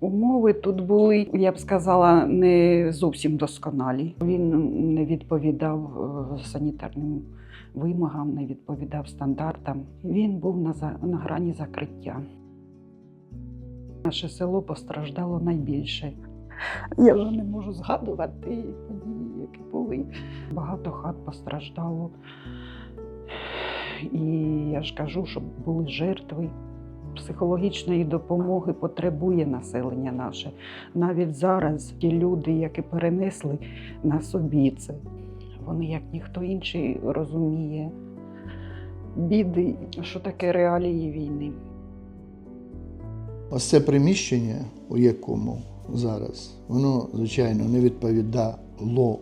Умови тут були, я б сказала, не зовсім досконалі. Він не відповідав е, санітарним вимогам, не відповідав стандартам. Він був на, на грані закриття. Наше село постраждало найбільше. Я вже не можу згадувати події, які були. Багато хат постраждало. І я ж кажу, що були жертви. Психологічної допомоги потребує населення наше. Навіть зараз ті люди, які перенесли на собі це, вони, як ніхто інший, розуміє біди, що таке реалії війни. Ось це приміщення, у якому зараз, воно, звичайно, не відповідало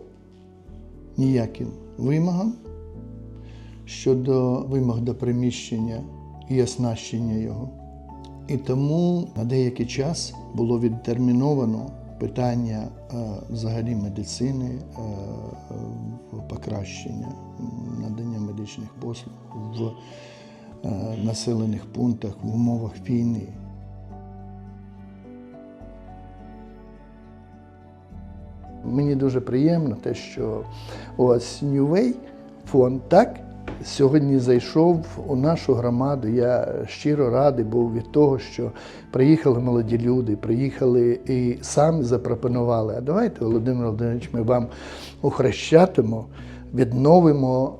ніяким вимогам щодо вимог до приміщення і оснащення його. І тому на деякий час було відтерміновано питання е, взагалі медицини, е, покращення надання медичних послуг в е, населених пунктах в умовах війни. Мені дуже приємно те, що ось New Way фонд так сьогодні зайшов у нашу громаду. Я щиро радий був від того, що приїхали молоді люди, приїхали і самі запропонували. А давайте, Володимир Володимирович, ми вам у Хрещатому відновимо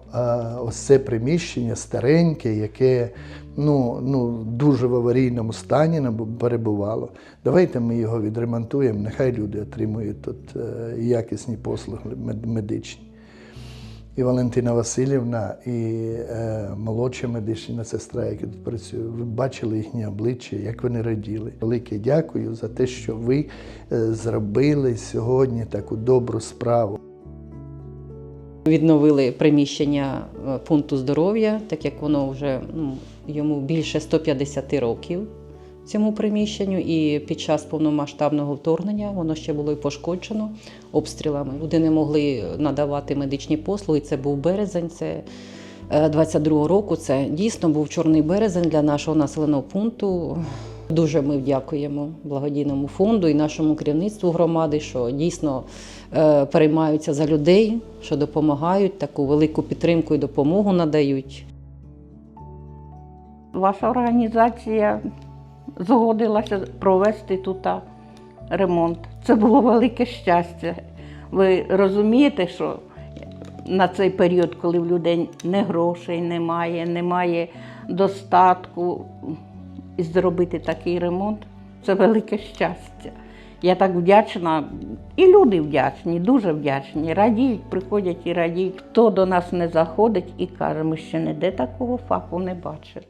ось це приміщення стареньке, яке ну, ну, дуже в аварійному стані перебувало. Давайте ми його відремонтуємо, нехай люди отримують тут е, якісні послуги мед- медичні. І Валентина Васильівна, і е, молодша медична сестра, яка тут працює, ви бачили їхні обличчя, як вони раділи. Велике дякую за те, що ви е, зробили сьогодні таку добру справу. Відновили приміщення е, пункту здоров'я, так як воно вже ну, йому більше 150 років цьому приміщенню, і під час повномасштабного вторгнення воно ще було і пошкоджено обстрілами. Люди не могли надавати медичні послуги. Це був березень, це 22-го року. Це дійсно був чорний березень для нашого населеного пункту. Дуже ми дякуємо благодійному фонду і нашому керівництву громади, що дійсно е, переймаються за людей, що допомагають, таку велику підтримку і допомогу надають. Ваша організація згодилася провести тут ремонт. Це було велике щастя. Ви розумієте, що на цей період, коли в людей не грошей немає, немає достатку, і зробити такий ремонт це велике щастя. Я так вдячна, і люди вдячні, дуже вдячні. Радіють, приходять і радіють. Хто до нас не заходить і каже, ми ще ніде такого фаху не бачили.